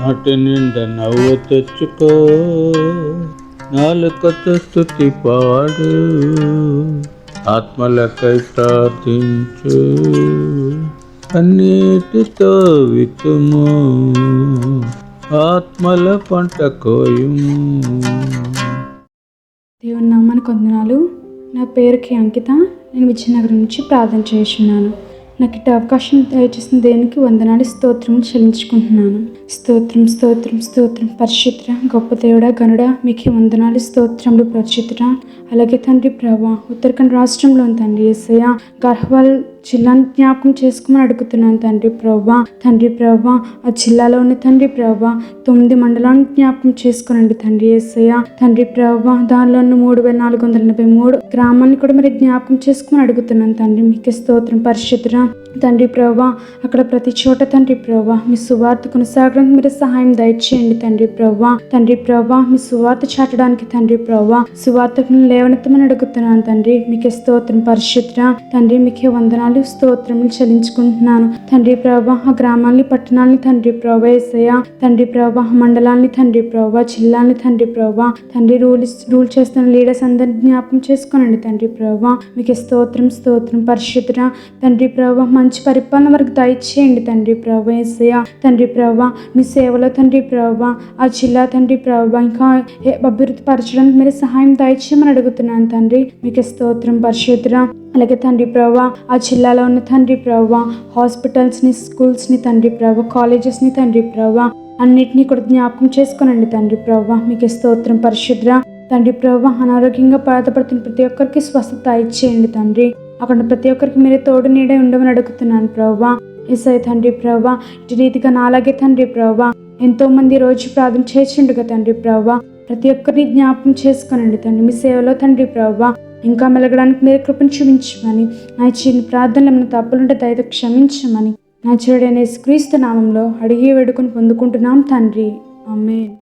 నాటి నిండా నవ్వు తెచ్చుకో. నాలుకతో స్థుతి పాడు. ఆత్మలకై ప్రార్థించు. అన్నిటితో వితుము ఆత్మల పంట కోయుము. దేవుని నామానికి వందనాలు. నా పేరుకి అంకిత. నేను విజయనగరం నుంచి ప్రార్థన చేస్తున్నాను. నాకు ఇటు అవకాశం దయచేసిన దేనికి వందనాలు. స్తోత్రం చెల్లించుకుంటున్నాను. స్తోత్రం స్తోత్రం స్తోత్రం. పరిశుద్ర గొప్ప దేవుడ గనుడ మీకు వందనాలు స్తోత్రములు పరిశుద్ర అలాగే తండ్రి ప్రభా ఉత్తరాఖండ్ రాష్ట్రంలో తండ్రి ఎస్ఐ గర్హవాల్ చిల్లాను జ్ఞాపకం చేసుకోమని అడుగుతున్నాను తండ్రి ప్రభా తండ్రి ప్రభా ఆ జిల్లాలో ఉన్న తండ్రి ప్రభా తొమ్మిది మండలాన్ని జ్ఞాపకం చేసుకోనండి తండ్రి ఏసయ్య. తండ్రి ప్రభా దానిలో ఉన్న మూడు వేల నాలుగు వందల ఎనభై మూడు గ్రామాన్ని కూడా మరి జ్ఞాపకం చేసుకుని అడుగుతున్నాను తండ్రి. మీకు స్తోత్రం పరిశుద్ధ తండ్రి ప్రభా అక్కడ ప్రతి చోట తండ్రి ప్రభా మీ సువార్త కొనసాగడానికి మీరు సహాయం దయచేయండి తండ్రి ప్రభా తండ్రి ప్రభా మీ సువార్త చాటడానికి తండ్రి ప్రభా సువార్తకులను లేవనెత్తమని అడుగుతున్నాను తండ్రి. మీకే స్తోత్రం పరిశుద్ధ తండ్రి మీకే వందనాలు స్తోత్రములు చెల్లించుకుంటున్నాను. తండ్రి ప్రభా ఆ గ్రామాల్ని పట్టణాలని తండ్రి ప్రభా ఏసయ్య తండ్రి ప్రభా మండలాన్ని తండ్రి ప్రభా జిల్లాని తండ్రి ప్రభా తండ్రి రూల్ రూల్ చేస్తున్న లీడర్స్ అందరిని జ్ఞాపకం చేసుకోనండి తండ్రి ప్రభా. మీకు స్తోత్రం స్తోత్రం పరిశుద్ధ తండ్రి ప్రభా మంచి పరిపాలన వరకు దయచేయండి తండ్రి ప్రభా ఏసయ్య. తండ్రి ప్రభా మీ సేవలో తండ్రి ప్రభా ఆ జిల్లా తండ్రి ప్రభా ఇంకా అభివృద్ధి పరచడానికి మీరు సహాయం దయచేయమని అడుగుతున్నాను తండ్రి. మీకు స్తోత్రం పరిశుద్ధ అలాగే తండ్రి ప్రభా ఆ జిల్లాలో ఉన్న తండ్రి ప్రభా హాస్పిటల్స్ని స్కూల్స్ని తండ్రి ప్రభా కాలేజెస్ని తండ్రి ప్రభా అన్నిటినీ కూడా జ్ఞాపకం చేసుకోనండి తండ్రి ప్రభావ మీకు స్తోత్రం పరిశుద్ర. తండ్రి ప్రభా అనారోగ్యంగా బాధపడుతున్న ప్రతి ఒక్కరికి స్వస్థత ఇచ్చేయండి తండ్రి. అక్కడ ప్రతి ఒక్కరికి మీరే తోడు నీడే ఉండమని అడుగుతున్నాను ప్రభావ ఎస్ఐ తండ్రి ప్రభా ఇటు రీతిగా నాలాగే తండ్రి ప్రభావ ఎంతో మంది రోజు ప్రార్థన చేసిండుగా తండ్రి ప్రభా ప్రతి ఒక్కరిని జ్ఞాపకం చేసుకోనండి తండ్రి. మీ సేవలో తండ్రి ప్రభావ ఇంకా మెలగడానికి మీరు కృపను చూపించమని. నా చిన్న ప్రార్థనలు మన తప్పులుంటే దయతో క్షమించమని. నా అనే క్రీస్తు నామంలో అడిగి వేడుకొని పొందుకుంటున్నాం తండ్రి. అమ్మే